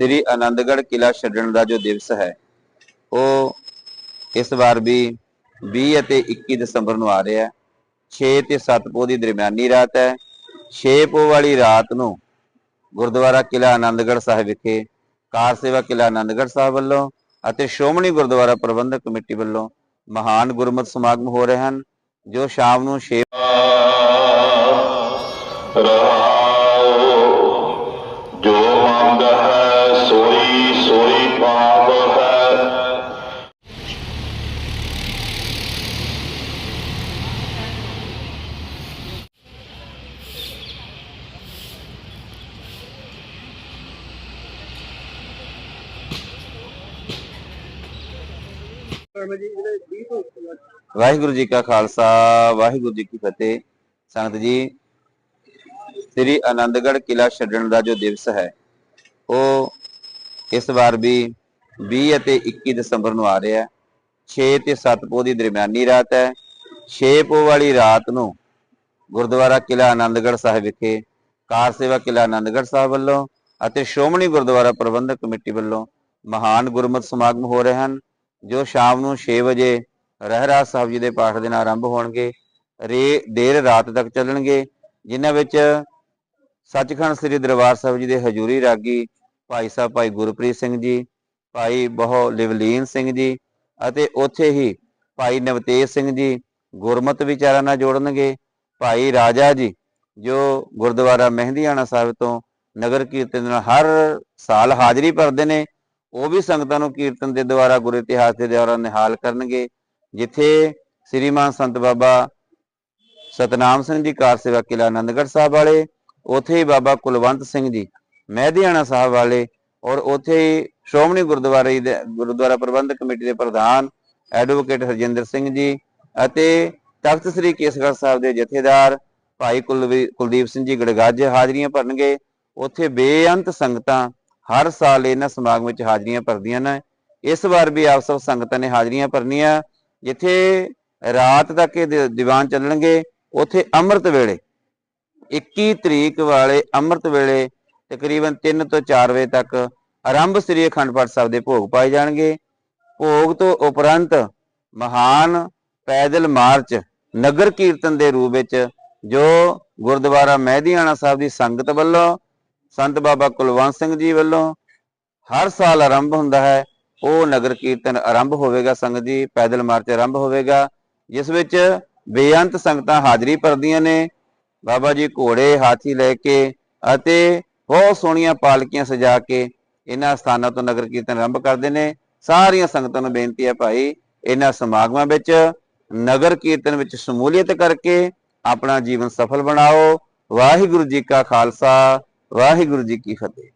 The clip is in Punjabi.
ਸ੍ਰੀ ਆਨੰਦਗੜ੍ਹ ਕਿਲਾ ਛੱਡਣ ਦਾ ਜੋ ਦਿਵਸ ਹੈ, ਉਹ ਇਸ ਵਾਰ ਵੀ 20 ਅਤੇ 21 ਦਸੰਬਰ ਨੂੰ ਆ ਰਿਹਾ ਹੈ। 6 ਤੇ 7 ਪੋਹ ਦੀ ਦਰਮਿਆਨੀ ਰਾਤ ਹੈ। 6 ਪੋਹ ਵਾਲੀ ਰਾਤ ਨੂੰ ਗੁਰਦੁਆਰਾ ਕਿਲਾ ਆਨੰਦਗੜ੍ਹ ਸਾਹਿਬ ਵਿਖੇ ਕਾਰ ਸੇਵਾ ਕਿਲਾ ਆਨੰਦਗੜ੍ਹ ਸਾਹਿਬ ਵੱਲੋਂ ਅਤੇ ਸ਼੍ਰੋਮਣੀ ਗੁਰਦੁਆਰਾ ਪ੍ਰਬੰਧਕ ਕਮੇਟੀ ਵੱਲੋਂ ਮਹਾਨ ਗੁਰਮਤਿ ਸਮਾਗਮ ਹੋ ਰਹੇ ਹਨ, ਜੋ ਸ਼ਾਮ ਨੂੰ 6 ਰਹਾਉ ਵਾਹਿਗੁਰੂ ਜੀ ਕਾ ਖਾਲਸਾ, ਵਾਹਿਗੁਰੂ ਜੀ ਕੀ ਫਤਿਹ। ਸੰਗਤ ਜੀ, ਸ੍ਰੀ ਆਨੰਦਗੜ੍ਹ ਕਿਲਾ ਛੱਡਣ ਦਾ ਜੋ ਦਿਵਸ ਹੈ, ਉਹ ਇਸ ਵਾਰ ਵੀ 20 ਅਤੇ 21 ਦਸੰਬਰ ਨੂੰ ਆ ਰਿਹਾ ਹੈ। 6 ਤੇ 7 ਪੋਹ ਦੀ ਦਰਮਿਆਨੀ ਰਾਤ ਹੈ। 6 ਪੋਹ ਵਾਲੀ ਰਾਤ ਨੂੰ ਗੁਰਦੁਆਰਾ ਕਿਲਾ ਆਨੰਦਗੜ੍ਹ ਸਾਹਿਬ ਵਿਖੇ, ਕਾਰ ਸੇਵਾ ਕਿਲਾ ਆਨੰਦਗੜ੍ਹ ਸਾਹਿਬ ਵੱਲੋਂ ਅਤੇ ਸ਼੍ਰੋਮਣੀ ਗੁਰਦੁਆਰਾ ਪ੍ਰਬੰਧਕ ਕਮੇਟੀ ਵੱਲੋਂ ਮਹਾਨ ਗੁਰਮਤਿ ਸਮਾਗਮ ਹੋ ਰਹੇ ਹਨ। ਜੋ ਸ਼ਾਮ ਨੂੰ 6 ਵਜੇ ਰਹਿਰਾਸ ਸਾਹਿਬ ਜੀ ਦੇ ਪਾਠ ਦੇ ਨਾਲ ਆਰੰਭ ਹੋਣਗੇ, ਰੇ, ਦੇਰ ਰਾਤ ਤੱਕ ਚੱਲਣਗੇ, ਜਿਨ੍ਹਾਂ ਵਿੱਚ ਸੱਚਖੰਡ ਸ੍ਰੀ ਦਰਬਾਰ ਸਾਹਿਬ ਜੀ ਦੇ ਹਜੂਰੀ ਰਾਗੀ ਭਾਈ ਸਾਹਿਬ ਭਾਈ ਗੁਰਪ੍ਰੀਤ ਸਿੰਘ ਜੀ, ਭਾਈ ਬਹੁ ਲਿਵਲੀਨ ਸਿੰਘ ਜੀ ਅਤੇ ਉੱਥੇ ਹੀ ਭਾਈ ਨਵਤੇਜ ਸਿੰਘ ਜੀ ਗੁਰਮਤ ਵਿਚਾਰਾਂ ਨਾਲ ਜੋੜਨਗੇ। ਭਾਈ ਰਾਜਾ ਜੀ, ਜੋ ਗੁਰਦੁਆਰਾ ਮਹਿੰਦੀਆਣਾ ਸਾਹਿਬ ਤੋਂ ਨਗਰ ਕੀਰਤਨ ਨਾਲ ਹਰ ਸਾਲ ਹਾਜ਼ਰੀ ਭਰਦੇ ਨੇ ਉਹ ਵੀ ਸੰਗਤਾਂ ਨੂੰ ਕੀਰਤਨ ਦੇ ਦੁਆਰਾ, ਗੁਰੂ ਇਤਿਹਾਸ ਦੇ ਦੁਆਰਾ ਨਿਹਾਲ ਕਰਨਗੇ, ਜਿੱਥੇ ਸ੍ਰੀਮਾਨ ਸੰਤ ਬਾਬਾ ਸਤਨਾਮ ਸਿੰਘ ਜੀ ਕਾਰ ਸੇਵਾ ਕਿਲਾ ਆਨੰਦਗੜ੍ਹ ਸਾਹਿਬ ਵਾਲੇ, ਉੱਥੇ ਹੀ ਬਾਬਾ ਕੁਲਵੰਤ ਸਿੰਘ ਜੀ, ਮਹਿਦਿਆਣਾ ਸਾਹਿਬ ਵਾਲੇ ਔਰ ਉੱਥੇ ਹੀ ਸ਼੍ਰੋਮਣੀ ਗੁਰਦੁਆਰੇ ਦੇ, ਗੁਰਦੁਆਰਾ ਪ੍ਰਬੰਧਕ ਕਮੇਟੀ ਦੇ ਪ੍ਰਧਾਨ ਐਡਵੋਕੇਟ ਹਰਜਿੰਦਰ ਸਿੰਘ ਜੀ ਅਤੇ ਤਖਤ ਸ੍ਰੀ ਕੇਸਗੜ੍ਹ ਸਾਹਿਬ ਦੇ ਜਥੇਦਾਰ ਭਾਈ ਕੁਲਵੀ- ਕੁਲਦੀਪ ਸਿੰਘ ਜੀ ਗੜਗੱਜ ਹਾਜ਼ਰੀਆਂ ਭਰਨਗੇ, ਉੱਥੇ ਬੇਅੰਤ ਸੰਗਤਾਂ ਹਰ ਸਾਲ ਇਹਨਾਂ ਸਮਾਗਮ ਵਿੱਚ ਹਾਜ਼ਰੀਆਂ ਭਰਦੀਆਂ ਨੇ। ਇਸ ਵਾਰ ਵੀ ਆਪ ਸਭ ਸੰਗਤਾਂ ਨੇ ਹਾਜ਼ਰੀਆਂ ਭਰਨੀਆਂ। ਜਿੱਥੇ ਰਾਤ ਤੱਕ ਇਹ ਦੀਵਾਨ ਚੱਲਣਗੇ, ਉੱਥੇ ਅੰਮ੍ਰਿਤ ਵੇਲੇ 21 ਤਰੀਕ ਵਾਲੇ ਅੰਮ੍ਰਿਤ ਵੇਲੇ ਤਕਰੀਬਨ 3 ਤੋਂ 4 ਵਜੇ ਤੱਕ ਆਰੰਭ ਸ੍ਰੀ ਅਖੰਡ ਪਾਠ ਸਾਹਿਬ ਦੇ ਭੋਗ ਪਾਏ ਜਾਣਗੇ। ਭੋਗ ਤੋਂ ਉਪਰੰਤ ਮਹਾਨ ਪੈਦਲ ਮਾਰਚ ਨਗਰ ਕੀਰਤਨ ਦੇ ਰੂਪ ਵਿੱਚ ਜੋ ਗੁਰਦੁਆਰਾ ਮਹਿਦੀਆਣਾ ਸਾਹਿਬ ਦੀ ਸੰਗਤ ਵੱਲੋਂ ਸੰਤ ਬਾਬਾ ਕੁਲਵੰਤ ਸਿੰਘ ਜੀ ਵੱਲੋਂ ਹਰ ਸਾਲ ਆਰੰਭ ਹੁੰਦਾ ਹੈ। ਉਹ ਨਗਰ ਕੀਰਤਨ ਆਰੰਭ ਹੋਵੇਗਾ ਸੰਗਤ ਜੀ, ਪੈਦਲ ਮਾਰਚ ਆਰੰਭ ਹੋਵੇਗਾ, ਜਿਸ ਵਿੱਚ ਬੇਅੰਤ ਸੰਗਤਾਂ ਹਾਜ਼ਰੀ ਭਰਦੀਆਂ ਨੇ। ਬਾਬਾ ਜੀ ਘੋੜੇ, ਹਾਥੀ ਲੈ ਕੇ ਅਤੇ ਬਹੁਤ ਸੋਹਣੀਆਂ ਪਾਲਕੀਆਂ ਸਜਾ ਕੇ ਇਹਨਾਂ ਸਥਾਨਾਂ ਤੋਂ ਨਗਰ ਕੀਰਤਨ ਆਰੰਭ ਕਰਦੇ ਨੇ। ਸਾਰੀਆਂ ਸੰਗਤਾਂ ਨੂੰ ਬੇਨਤੀ ਹੈ ਭਾਈ, ਇਹਨਾਂ ਸਮਾਗਮਾਂ ਵਿੱਚ ਨਗਰ ਕੀਰਤਨ ਵਿੱਚ ਸ਼ਮੂਲੀਅਤ ਕਰਕੇ ਆਪਣਾ ਜੀਵਨ ਸਫਲ ਬਣਾਓ। ਵਾਹਿਗੁਰੂ ਜੀ ਕਾ ਖਾਲਸਾ। ਵਾਹਿਗੁਰੂ ਜੀ ਕੀ ਫਤਿਹ।